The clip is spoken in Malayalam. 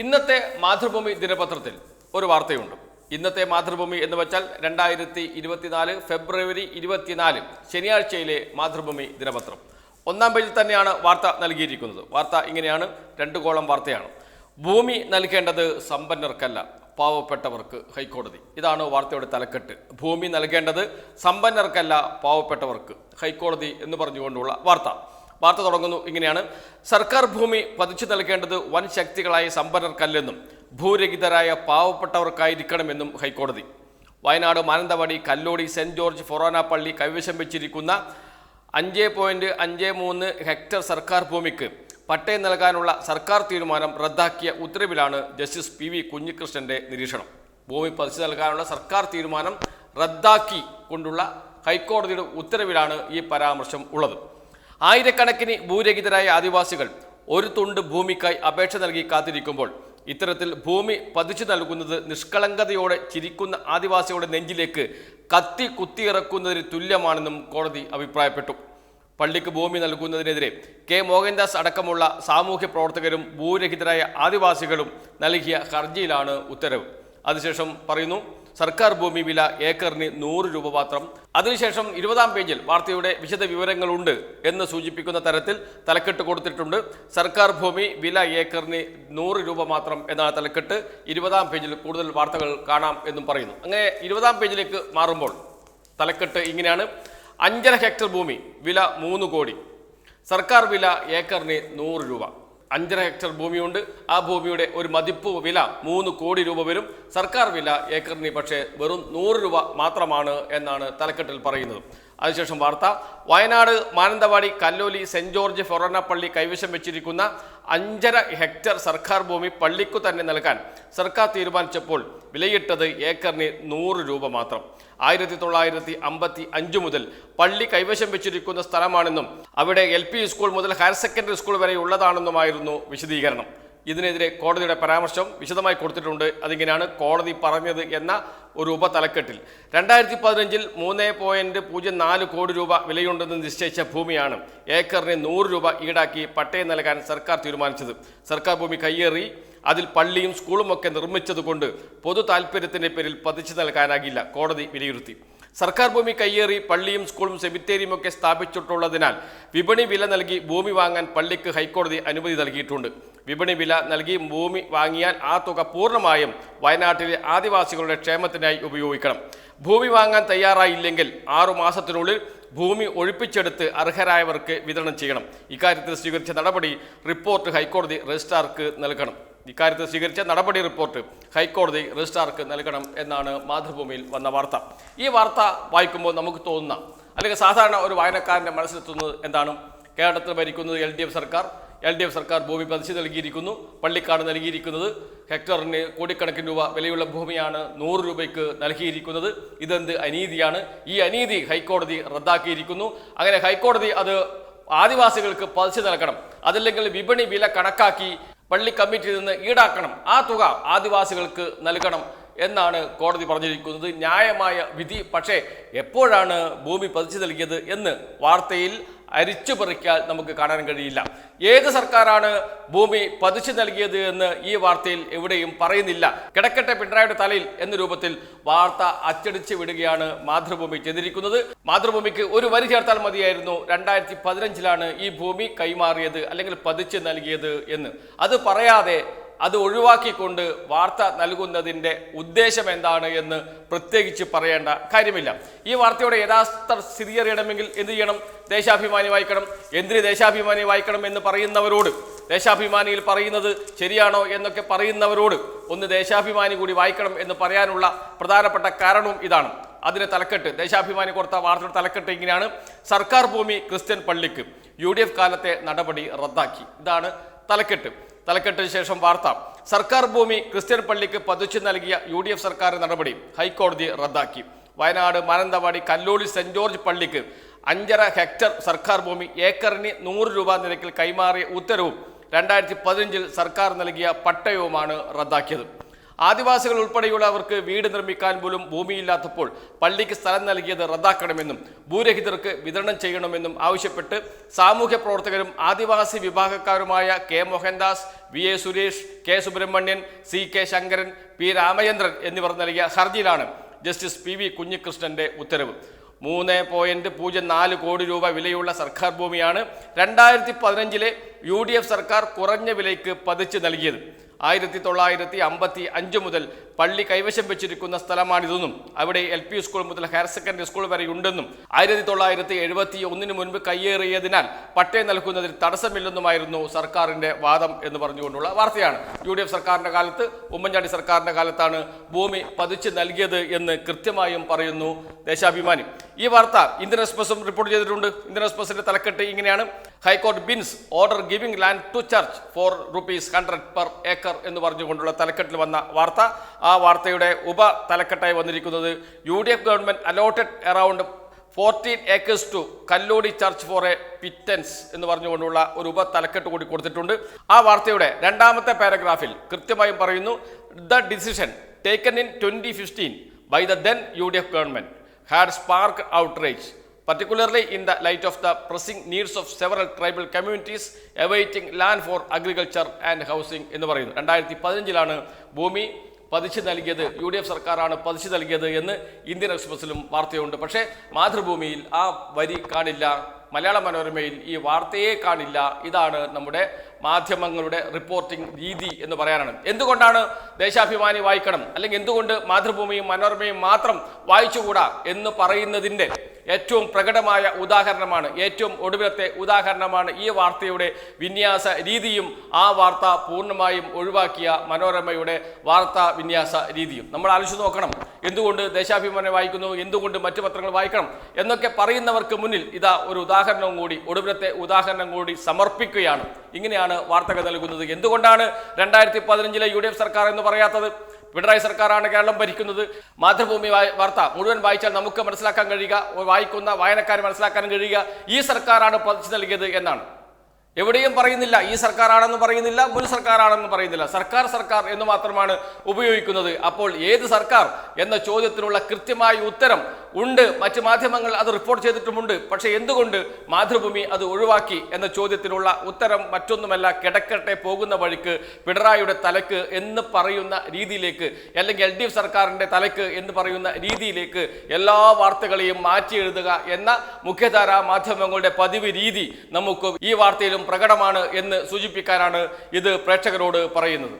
ഇന്നത്തെ മാതൃഭൂമി ദിനപത്രത്തിൽ ഒരു വാർത്തയുണ്ട്. ഇന്നത്തെ മാതൃഭൂമി എന്ന് വെച്ചാൽ രണ്ടായിരത്തി ഇരുപത്തിനാല് ഫെബ്രുവരി ഇരുപത്തിനാല് ശനിയാഴ്ചയിലെ മാതൃഭൂമി ദിനപത്രം. ഒന്നാം പേജിൽ തന്നെയാണ് വാർത്ത നൽകിയിരിക്കുന്നത്. വാർത്ത ഇങ്ങനെയാണ്. രണ്ട് കോളം വാർത്തയാണ്. ഭൂമി നൽകേണ്ടത് സമ്പന്നർക്കല്ല പാവപ്പെട്ടവർക്ക് ഹൈക്കോടതി. ഇതാണ് വാർത്തയുടെ തലക്കെട്ട്. ഭൂമി നൽകേണ്ടത് സമ്പന്നർക്കല്ല പാവപ്പെട്ടവർക്ക് ഹൈക്കോടതി എന്ന് പറഞ്ഞുകൊണ്ടുള്ള വാർത്ത. വാർത്ത തുടങ്ങുന്നു. ഇങ്ങനെയാണ്. സർക്കാർ ഭൂമി പതിച്ചു നൽകേണ്ടത് വൻ ശക്തികളായ സമ്പന്നർക്കല്ലെന്നും ഭൂരഹിതരായ പാവപ്പെട്ടവർക്കായിരിക്കണമെന്നും ഹൈക്കോടതി. വയനാട് മാനന്തവാടി കല്ലോടി സെന്റ് ജോർജ് ഫൊറോന പള്ളി കൈവശം വെച്ചിരിക്കുന്ന അഞ്ച് പോയിന്റ് അഞ്ച് മൂന്ന് ഹെക്ടർ സർക്കാർ ഭൂമിക്ക് പട്ടയം നൽകാനുള്ള സർക്കാർ തീരുമാനം റദ്ദാക്കിയ ഉത്തരവിലാണ് ജസ്റ്റിസ് പി വി കുഞ്ഞികൃഷ്ണന്റെ നിരീക്ഷണം. ഭൂമി പതിച്ചു നൽകാനുള്ള സർക്കാർ തീരുമാനം റദ്ദാക്കി കൊണ്ടുള്ള ഹൈക്കോടതിയുടെ ഉത്തരവിലാണ് ഈ പരാമർശം ഉള്ളത്. ആയിരക്കണക്കിന് ഭൂരഹിതരായ ആദിവാസികൾ ഒരു തുണ്ട് ഭൂമിക്കായി അപേക്ഷ നൽകി കാത്തിരിക്കുമ്പോൾ ഇത്തരത്തിൽ ഭൂമി പതിച്ചു നൽകുന്നത് നിഷ്കളങ്കതയോടെ ചിരിക്കുന്ന ആദിവാസികളുടെ നെഞ്ചിലേക്ക് കത്തി കുത്തിയിറക്കുന്നതിന് തുല്യമാണെന്നും കോടതി അഭിപ്രായപ്പെട്ടു. പള്ളിക്ക് ഭൂമി നൽകുന്നതിനെതിരെ കെ. മോഹൻദാസ് അടക്കമുള്ള സാമൂഹ്യ പ്രവർത്തകരും ഭൂരഹിതരായ ആദിവാസികളും നൽകിയ ഹർജിയിലാണ് ഉത്തരവ്. അതിനുശേഷം പറയുന്നു സർക്കാർ ഭൂമി വില ഏക്കറിന് നൂറ് രൂപ മാത്രം. അതിനുശേഷം ഇരുപതാം പേജിൽ വാർത്തയുടെ വിശദ വിവരങ്ങളുണ്ട് എന്ന് സൂചിപ്പിക്കുന്ന തരത്തിൽ തലക്കെട്ട് കൊടുത്തിട്ടുണ്ട്. സർക്കാർ ഭൂമി വില ഏക്കറിന് നൂറ് രൂപ മാത്രം എന്നാണ് തലക്കെട്ട്. ഇരുപതാം പേജിൽ കൂടുതൽ വാർത്തകൾ കാണാം എന്നും പറയുന്നു. അങ്ങനെ ഇരുപതാം പേജിലേക്ക് മാറുമ്പോൾ തലക്കെട്ട് ഇങ്ങനെയാണ്. അഞ്ചര ഹെക്ടർ ഭൂമി വില മൂന്ന് കോടി. സർക്കാർ വില ഏക്കറിന് നൂറ് രൂപ. അഞ്ചര ഹെക്ടർ ഭൂമിയുണ്ട്. ആ ഭൂമിയുടെ ഒരു മതിപ്പ് വില മൂന്ന് കോടി രൂപ വരും. സർക്കാർ വില ഏക്കറിന് പക്ഷേ വെറും നൂറ് രൂപ മാത്രമാണ് എന്നാണ് തലക്കെട്ടിൽ പറയുന്നത്. അതിനുശേഷം വാർത്ത. വയനാട് മാനന്തവാടി കല്ലോലി സെന്റ് ജോർജ് ഫൊറോന പള്ളി കൈവശം വെച്ചിരിക്കുന്ന അഞ്ചര ഹെക്ടർ സർക്കാർ ഭൂമി പള്ളിക്കു തന്നെ നൽകാൻ സർക്കാർ തീരുമാനിച്ചപ്പോൾ വിലയിട്ടത് ഏക്കറിന് നൂറ് രൂപ മാത്രം. ആയിരത്തി തൊള്ളായിരത്തി അമ്പത്തി അഞ്ച് മുതൽ പള്ളി കൈവശം വെച്ചിരിക്കുന്ന സ്ഥലമാണെന്നും അവിടെ എൽ സ്കൂൾ മുതൽ ഹയർ സെക്കൻഡറി സ്കൂൾ വരെ ഉള്ളതാണെന്നുമായിരുന്നു വിശദീകരണം. ഇതിനെതിരെ കോടതിയുടെ പരാമർശം വിശദമായി കൊടുത്തിട്ടുണ്ട്. അതിങ്ങനെയാണ് കോടതി പറഞ്ഞത് എന്ന ഒരു ഉപതലക്കെട്ടിൽ. രണ്ടായിരത്തി പതിനഞ്ചിൽ മൂന്ന് പോയിന്റ് പൂജ്യം നാല് കോടി രൂപ വിലയുണ്ടെന്ന് നിശ്ചയിച്ച ഭൂമിയാണ് ഏക്കറിന് നൂറ് രൂപ ഈടാക്കി പട്ടയം നൽകാൻ സർക്കാർ തീരുമാനിച്ചത്. സർക്കാർ ഭൂമി കയ്യേറി അതിൽ പള്ളിയും സ്കൂളും ഒക്കെ നിർമ്മിച്ചതുകൊണ്ട് പൊതു താൽപ്പര്യത്തിന്റെ പേരിൽ പതിച്ചു നൽകാനാകില്ല കോടതി വിലയിരുത്തി. സർക്കാർ ഭൂമി കയ്യേറി പള്ളിയും സ്കൂളും സെമിത്തേരിയും ഒക്കെ സ്ഥാപിച്ചിട്ടുള്ളതിനാൽ വിപണി വില നൽകി ഭൂമി വാങ്ങാൻ പള്ളിക്ക് ഹൈക്കോടതി അനുമതി നൽകിയിട്ടുണ്ട്. വിപണി വില നൽകി ഭൂമി വാങ്ങിയാൽ ആ തുക പൂർണമായും വയനാട്ടിലെ ആദിവാസികളുടെ ക്ഷേമത്തിനായി ഉപയോഗിക്കണം. ഭൂമി വാങ്ങാൻ തയ്യാറായില്ലെങ്കിൽ ആറു മാസത്തിനുള്ളിൽ ഭൂമി ഒഴിപ്പിച്ചെടുത്ത് അർഹരായവർക്ക് വിതരണം ചെയ്യണം. ഇക്കാര്യത്തിൽ സ്വീകരിച്ച നടപടി റിപ്പോർട്ട് ഹൈക്കോടതി രജിസ്ട്രാർക്ക് നൽകണം. ഇക്കാര്യത്തിൽ സ്വീകരിച്ച നടപടി റിപ്പോർട്ട് ഹൈക്കോടതി രജിസ്ട്രാർക്ക് നൽകണം എന്നാണ് മാതൃഭൂമിയിൽ വന്ന വാർത്ത. ഈ വാർത്ത വായിക്കുമ്പോൾ നമുക്ക് തോന്നുന്ന അല്ലെങ്കിൽ സാധാരണ ഒരു വായനക്കാരന്റെ മനസ്സിലെത്തുന്നത് എന്താണ്? കേരളത്തിൽ ഭരിക്കുന്നത് എൽ ഡി എഫ് സർക്കാർ. എൽ ഡി എഫ് സർക്കാർ ഭൂമി പതിച്ചു നൽകിയിരിക്കുന്നു പള്ളിക്കാട് നൽകിയിരിക്കുന്നത്. ഹെക്ടറിന് കോടിക്കണക്കിന് രൂപ വിലയുള്ള ഭൂമിയാണ് നൂറ് രൂപയ്ക്ക് നൽകിയിരിക്കുന്നത്. ഇതെന്ത് അനീതിയാണ്? ഈ അനീതി ഹൈക്കോടതി റദ്ദാക്കിയിരിക്കുന്നു. അങ്ങനെ ഹൈക്കോടതി അത് ആദിവാസികൾക്ക് പതിച്ചു നൽകണം. അതല്ലെങ്കിൽ വിപണി വില കണക്കാക്കി പള്ളി കമ്മിറ്റിയിൽ നിന്ന് ഈടാക്കണം. ആ തുക ആദിവാസികൾക്ക് നൽകണം എന്നാണ് കോടതി പറഞ്ഞിരിക്കുന്നത്. ന്യായമായ വിധി. പക്ഷേ എപ്പോഴാണ് ഭൂമി പതിച്ചു നൽകിയത് എന്ന് വാർത്തയിൽ അരിച്ചു പറിക്കാൻ നമുക്ക് കാണാൻ കഴിയില്ല. ഏത് സർക്കാരാണ് ഭൂമി പതിച്ചു നൽകിയത് എന്ന് ഈ വാർത്തയിൽ എവിടെയും പറയുന്നില്ല. കിടക്കട്ടെ പിണറായിയുടെ തലയിൽ എന്ന രൂപത്തിൽ വാർത്ത അച്ചടിച്ചു വിടുകയാണ് മാതൃഭൂമി ചെയ്തിരിക്കുന്നത് മാതൃഭൂമിക്ക് ഒരു വരി ചേർത്താൽ മതിയായിരുന്നു. രണ്ടായിരത്തി പതിനഞ്ചിലാണ് ഈ ഭൂമി കൈമാറിയത് അല്ലെങ്കിൽ പതിച്ചു നൽകിയത് എന്ന്. അത് പറയാതെ അത് ഒഴിവാക്കിക്കൊണ്ട് വാർത്ത നൽകുന്നതിന്റെ ഉദ്ദേശം എന്താണ് എന്ന് പ്രത്യേകിച്ച് പറയേണ്ട കാര്യമില്ല. ഈ വാർത്തയുടെ യഥാർത്ഥ സ്ഥിതി അറിയണമെങ്കിൽ എന്ത് ചെയ്യണം? ദേശാഭിമാനി വായിക്കണം. എന്തിന് ദേശാഭിമാനി വായിക്കണം എന്ന് പറയുന്നവരോട്. ദേശാഭിമാനിയിൽ പറയുന്നത് ശരിയാണോ എന്നൊക്കെ പറയുന്നവരോട് ഒന്ന് ദേശാഭിമാനി കൂടി വായിക്കണം എന്ന് പറയാനുള്ള പ്രധാനപ്പെട്ട കാരണവും ഇതാണ്. അതിന് തലക്കെട്ട്. ദേശാഭിമാനി കൊടുത്ത വാർത്തയുടെ തലക്കെട്ട് ഇങ്ങനെയാണ്. സർക്കാർ ഭൂമി ക്രിസ്ത്യൻ പള്ളിക്ക് യു കാലത്തെ നടപടി റദ്ദാക്കി. ഇതാണ് തലക്കെട്ട്. തലക്കെട്ടിന് ശേഷം വാർത്ത. സർക്കാർ ഭൂമി ക്രിസ്ത്യൻ പള്ളിക്ക് പതിച്ചു നൽകിയ യു ഡി എഫ് സർക്കാർ നടപടി ഹൈക്കോടതി റദ്ദാക്കി. വയനാട് മാനന്തവാടി കല്ലോളി സെന്റ് ജോർജ് പള്ളിക്ക് അഞ്ചര ഹെക്ടർ സർക്കാർ ഭൂമി ഏക്കറിന് നൂറ് രൂപ നിരക്കിൽ കൈമാറിയ ഉത്തരവും രണ്ടായിരത്തി പതിനഞ്ചിൽ സർക്കാർ നൽകിയ പട്ടയവുമാണ് റദ്ദാക്കിയത്. ആദിവാസികൾ ഉൾപ്പെടെയുള്ളവർക്ക് വീട് നിർമ്മിക്കാൻ പോലും ഭൂമിയില്ലാത്തപ്പോൾ പള്ളിക്ക് സ്ഥലം നൽകിയത് റദ്ദാക്കണമെന്നും ഭൂരഹിതർക്ക് വിതരണം ചെയ്യണമെന്നും ആവശ്യപ്പെട്ട് സാമൂഹ്യ പ്രവർത്തകരും ആദിവാസി വിഭാഗക്കാരുമായ K Mohandas V A Suresh K Subramanian C K Sankaran P Ramachandran എന്നിവർ നൽകിയ ഹർജിയിലാണ് ജസ്റ്റിസ് പി വി കുഞ്ഞികൃഷ്ണന്റെ ഉത്തരവ്. മൂന്ന് പോയിന്റ് പൂജ്യം നാല് കോടി രൂപ വിലയുള്ള സർക്കാർ ഭൂമിയാണ് രണ്ടായിരത്തി പതിനഞ്ചിലെ യു ഡി എഫ് സർക്കാർ കുറഞ്ഞ വിലയ്ക്ക് പതിച്ചു നൽകിയത്. ആയിരത്തി തൊള്ളായിരത്തി അമ്പത്തി അഞ്ച് മുതൽ പള്ളി കൈവശം വെച്ചിരിക്കുന്ന സ്ഥലമാണിതെന്നും അവിടെ എൽ പി സ്കൂൾ മുതൽ ഹയർ സെക്കൻഡറി സ്കൂൾ വരെ ഉണ്ടെന്നും ആയിരത്തി തൊള്ളായിരത്തി എഴുപത്തി ഒന്നിന് മുൻപ് കയ്യേറിയതിനാൽ പട്ടയം നൽകുന്നതിൽ തടസ്സമില്ലെന്നുമായിരുന്നു സർക്കാരിന്റെ വാദം എന്ന് പറഞ്ഞുകൊണ്ടുള്ള വാർത്തയാണ്. യു ഡി എഫ് സർക്കാരിന്റെ കാലത്ത് ഉമ്മൻചാണ്ടി സർക്കാരിന്റെ കാലത്താണ് ഭൂമി പതിച്ചു നൽകിയത് എന്ന് കൃത്യമായും പറയുന്നു ദേശാഭിമാനി. ഈ വാർത്ത ഇന്ത്യൻ എക്സ്പ്രസും റിപ്പോർട്ട് ചെയ്തിട്ടുണ്ട്. ഇന്ത്യൻ എക്സ്പ്രസിന്റെ തലക്കെട്ട് ഇങ്ങനെയാണ്. High court bins order giving land to church for rupees hundred per acre എന്ന് പറഞ്ഞുകൊണ്ടുള്ള തലക്കെട്ടിൽ വന്ന വാർത്ത. ആ വാർത്തയുടെ ഉപ തലക്കെട്ടായി വന്നിരിക്കുന്നത് U D F government allotted around fourteen acres to Kallody church for a pittance എന്ന് പറഞ്ഞുകൊണ്ടുള്ള ഒരു ഉപ തലക്കെട്ട് കൂടി കൊടുത്തിട്ടുണ്ട്. ആ വാർത്തയുടെ രണ്ടാമത്തെ പാരഗ്രാഫിൽ കൃത്യമായും പറയുന്നു the decision taken in twenty fifteen by the then U D F government had spark outrage particularly in the light of the pressing needs of several tribal communities awaiting land for agriculture and housing എന്ന് പറയുന്നു. രണ്ടായിരത്തി പതിനഞ്ചിലാണ് ഭൂമി പതിച്ചു നൽകിയത് യു ഡി എഫ് സർക്കാരാണ് പതിച്ചു നൽകിയത് എന്ന് ഇന്ത്യൻ എക്സ്പ്രസിലും വാർത്തയുണ്ട്. പക്ഷേ മാതൃഭൂമിയിൽ ആ വരി കാണില്ല മലയാള മനോരമയിൽ ഈ വാർത്തയെ കാണില്ല. ഇതാണ് നമ്മുടെ മാധ്യമങ്ങളുടെ റിപ്പോർട്ടിംഗ് രീതി എന്ന് പറയാനാണ്. എന്തുകൊണ്ടാണ് ദേശാഭിമാനി വായിക്കണം? അല്ലെങ്കിൽ എന്തുകൊണ്ട് മാതൃഭൂമിയും മനോരമയും മാത്രം വായിച്ചുകൂടാ എന്ന് പറയുന്നതിന്റെ ഏറ്റവും പ്രകടമായ ഉദാഹരണമാണ് ഏറ്റവും ഒടുവിലത്തെ ഉദാഹരണമാണ് ഈ വാർത്തയുടെ വിന്യാസ രീതിയും ആ വാർത്ത പൂർണമായും ഒഴിവാക്കിയ മനോരമയുടെ വാർത്താ വിന്യാസ രീതിയും. നമ്മൾ ആലോചിച്ച് നോക്കണം എന്തുകൊണ്ട് ദേശാഭിമാനം വായിക്കുന്നു എന്തുകൊണ്ട് മറ്റു പത്രങ്ങൾ വായിക്കണം എന്നൊക്കെ പറയുന്നവർക്ക് മുന്നിൽ ഇതാ ഒരു ഉദാഹരണവും കൂടി ഒടുവിലത്തെ ഉദാഹരണം കൂടി സമർപ്പിക്കുകയാണ്. ഇങ്ങനെയാണ് വാർത്തകൾ നൽകുന്നത്. എന്തുകൊണ്ടാണ് രണ്ടായിരത്തി പതിനഞ്ചിലെ യു സർക്കാർ എന്ന് പറയാത്തത്? പിണറായി സർക്കാരാണ് കേരളം ഭരിക്കുന്നത്. മാതൃഭൂമി വാർത്ത മുഴുവൻ വായിച്ചാൽ നമുക്ക് മനസ്സിലാക്കാൻ കഴിയുക വായിക്കുന്ന വായനക്കാർ മനസ്സിലാക്കാൻ കഴിയുക. ഈ സർക്കാരാണ് പതിച്ചു നൽകിയത് എന്നാണ്. എവിടെയും പറയുന്നില്ല ഈ സർക്കാരാണെന്ന് പറയുന്നില്ല മുൻ സർക്കാരാണെന്ന് പറയുന്നില്ല. സർക്കാർ സർക്കാർ എന്ന് മാത്രമാണ് ഉപയോഗിക്കുന്നത്. അപ്പോൾ ഏത് സർക്കാർ എന്ന ചോദ്യത്തിനുള്ള കൃത്യമായ ഉത്തരം ഉണ്ട്. മറ്റ് മാധ്യമങ്ങൾ അത് റിപ്പോർട്ട് ചെയ്തിട്ടുമുണ്ട്. പക്ഷേ എന്തുകൊണ്ട് മാതൃഭൂമി അത് ഒഴിവാക്കി എന്ന ചോദ്യത്തിനുള്ള ഉത്തരം മറ്റൊന്നുമല്ല കിടക്കട്ടെ പോകുന്ന വഴിക്ക് പിണറായിയുടെ തലക്ക് എന്ന് പറയുന്ന രീതിയിലേക്ക് അല്ലെങ്കിൽ എൽ ഡി എഫ് സർക്കാരിന്റെ തലക്ക് എന്ന് പറയുന്ന രീതിയിലേക്ക് എല്ലാ വാർത്തകളെയും മാറ്റി എഴുതുക എന്ന മുഖ്യധാരാ മാധ്യമങ്ങളുടെ പതിവ് രീതി നമുക്ക് ഈ വാർത്തയിലും പ്രകടമാണ് എന്ന് സൂചിപ്പിക്കാനാണ് ഇത് പ്രേക്ഷകരോട് പറയുന്നത്.